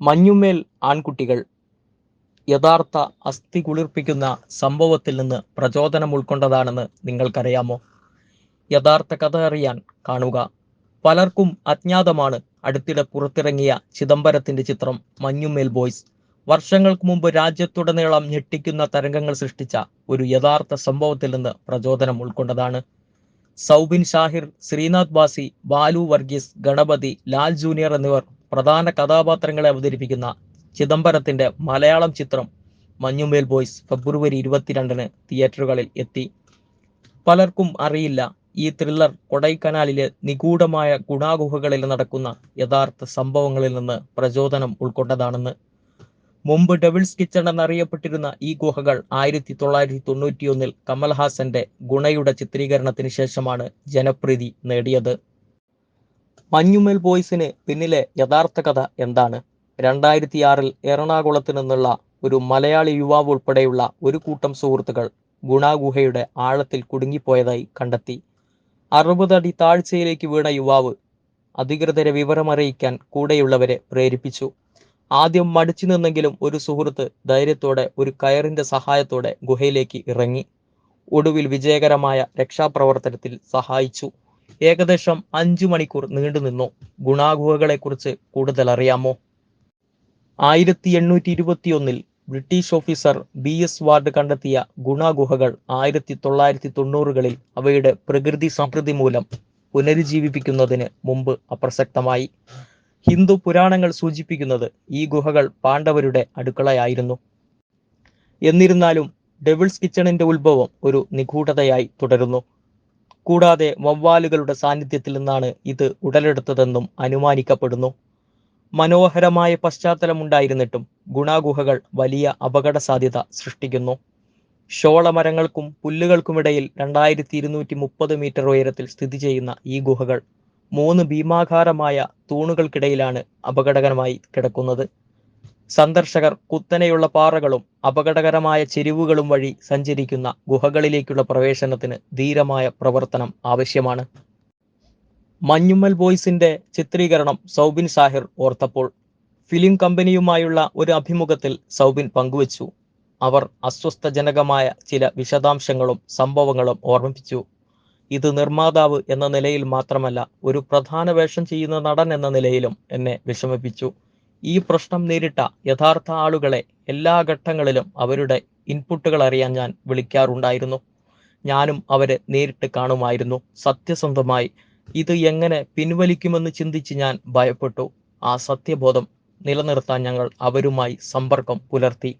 മഞ്ഞുമേൽ ആൺകുട്ടികൾ യഥാർത്ഥ അസ്ഥി കുളിർപ്പിക്കുന്ന സംഭവത്തിൽ നിന്ന് പ്രചോദനം ഉൾക്കൊണ്ടതാണെന്ന് നിങ്ങൾക്കറിയാമോ? യഥാർത്ഥ കഥ അറിയാൻ കാണുക. പലർക്കും അജ്ഞാതമാണ് അടുത്തിടെ പുറത്തിറങ്ങിയ ചിദംബരത്തിന്റെ ചിത്രം മഞ്ഞുമേൽ ബോയ്സ്. വർഷങ്ങൾക്ക് മുമ്പ് രാജ്യത്തുടനീളം ഞെട്ടിക്കുന്ന തരംഗങ്ങൾ സൃഷ്ടിച്ച ഒരു യഥാർത്ഥ സംഭവത്തിൽ നിന്ന് പ്രചോദനം ഉൾക്കൊണ്ടതാണ്. സൗബിൻ ഷാഹിർ ശ്രീനാഥ് ബാസി ബാലു വർഗീസ് ഗണപതി ലാൽ ജൂനിയർ എന്നിവർ പ്രധാന കഥാപാത്രങ്ങളെ അവതരിപ്പിക്കുന്ന ചിദംബരത്തിന്റെ മലയാളം ചിത്രം മഞ്ഞുമേൽ ബോയ്സ് ഫെബ്രുവരി ഇരുപത്തിരണ്ടിന് തിയേറ്ററുകളിൽ എത്തി. പലർക്കും അറിയില്ല ഈ ത്രില്ലർ കൊടൈക്കനാലിലെ നിഗൂഢമായ ഗുണാഗുഹകളിൽ നടക്കുന്ന യഥാർത്ഥ സംഭവങ്ങളിൽ നിന്ന് പ്രചോദനം ഉൾക്കൊണ്ടതാണെന്ന്. മുമ്പ് ഡെവിൾസ് കിച്ചൺ എന്നറിയപ്പെട്ടിരുന്ന ഈ ഗുഹകൾ ആയിരത്തി തൊള്ളായിരത്തി തൊണ്ണൂറ്റിയൊന്നിൽ കമൽഹാസന്റെ ഗുണയുടെ ചിത്രീകരണത്തിന് ശേഷമാണ് ജനപ്രീതി നേടിയത്. മഞ്ഞുമൽ ബോയ്സിന് പിന്നിലെ യഥാർത്ഥ കഥ എന്താണ്? രണ്ടായിരത്തി ആറിൽ എറണാകുളത്ത് നിന്നുള്ള ഒരു മലയാളി യുവാവ് ഉൾപ്പെടെയുള്ള ഒരു കൂട്ടം സുഹൃത്തുക്കൾ ഗുണാഗുഹയുടെ ആഴത്തിൽ കുടുങ്ങിപ്പോയതായി കണ്ടെത്തി. അറുപതടി താഴ്ചയിലേക്ക് വീണ യുവാവ് അധികൃതരെ വിവരമറിയിക്കാൻ കൂടെയുള്ളവരെ പ്രേരിപ്പിച്ചു. ആദ്യം മടിച്ചു നിന്നെങ്കിലും ഒരു സുഹൃത്ത് ധൈര്യത്തോടെ ഒരു കയറിന്റെ സഹായത്തോടെ ഗുഹയിലേക്ക് ഇറങ്ങി. ഒടുവിൽ വിജയകരമായ രക്ഷാപ്രവർത്തനത്തിൽ സഹായിച്ചു. ഏകദേശം അഞ്ചു മണിക്കൂർ നീണ്ടുനിന്നു ഗുണാഗുഹകളെക്കുറിച്ച് കൂടുതൽ അറിയാമോ? ആയിരത്തി എണ്ണൂറ്റി ഇരുപത്തിയൊന്നിൽ British officer B S Ward കണ്ടെത്തിയ ഗുണാഗുഹകൾ ആയിരത്തി തൊള്ളായിരത്തി തൊണ്ണൂറുകളിൽ അവയുടെ പ്രകൃതി സമൃദ്ധി മൂലം പുനരുജ്ജീവിപ്പിക്കുന്നതിന് മുമ്പ് അപ്രസക്തമായി. ഹിന്ദു പുരാണങ്ങൾ സൂചിപ്പിക്കുന്നത് ഈ ഗുഹകൾ പാണ്ഡവരുടെ അടുക്കളയായിരുന്നു. എന്നിരുന്നാലും ഡെവിൾസ് കിച്ചണിന്റെ ഉത്ഭവം ഒരു നിഗൂഢതയായി തുടരുന്നു. കൂടാതെ വവ്വാലുകളുടെ സാന്നിധ്യത്തിൽ നിന്നാണ് ഇത് ഉടലെടുത്തതെന്നും അനുമാനിക്കപ്പെടുന്നു. മനോഹരമായ പശ്ചാത്തലമുണ്ടായിരുന്നിട്ടും ഗുണാഗുഹകൾ വലിയ അപകട സാധ്യത സൃഷ്ടിക്കുന്നു. ഷോളമരങ്ങൾക്കും പുല്ലുകൾക്കുമിടയിൽ രണ്ടായിരത്തി ഇരുന്നൂറ്റി മുപ്പത് മീറ്റർ ഉയരത്തിൽ സ്ഥിതി ചെയ്യുന്ന ഈ ഗുഹകൾ മൂന്ന് ഭീമാകാരമായ തൂണുകൾക്കിടയിലാണ് അപകടകരമായി കിടക്കുന്നത്. സന്ദർശകർ കുത്തനെയുള്ള പാറകളും അപകടകരമായ ചെരിവുകളും വഴി സഞ്ചരിക്കുന്ന ഗുഹകളിലേക്കുള്ള പ്രവേശനത്തിന് ധീരമായ പ്രവർത്തനം ആവശ്യമാണ്. മഞ്ഞുമ്മൽ ബോയ്സിന്റെ ചിത്രീകരണം സൗബിൻ സാഹിർ ഓർത്തപ്പോൾ ഫിലിം കമ്പനിയുമായുള്ള ഒരു അഭിമുഖത്തിൽ സൗബിൻ പങ്കുവച്ചു. അവർ അസ്വസ്ഥജനകമായ ചില വിശദാംശങ്ങളും സംഭവങ്ങളും ഓർമ്മിപ്പിച്ചു. ഇത് നിർമ്മാതാവ് എന്ന നിലയിൽ മാത്രമല്ല ഒരു പ്രധാന വേഷം ചെയ്യുന്ന നടൻ എന്ന നിലയിലും എന്നെ വിഷമിപ്പിച്ചു. ഈ പ്രശ്നം നേരിട്ട യഥാർത്ഥ ആളുകളെ എല്ലാ ഘട്ടങ്ങളിലും അവരുടെ ഇൻപുട്ടുകൾ അറിയാൻ ഞാൻ വിളിക്കാറുണ്ടായിരുന്നു. ഞാനും അവരെ നേരിട്ട് കാണുമായിരുന്നു. സത്യസന്ധമായി ഇത് എങ്ങനെ പിൻവലിക്കുമെന്ന് ചിന്തിച്ച് ഞാൻ ഭയപ്പെട്ടു. ആ സത്യബോധം നിലനിർത്താൻ ഞങ്ങൾ അവരുമായി സമ്പർക്കം പുലർത്തി.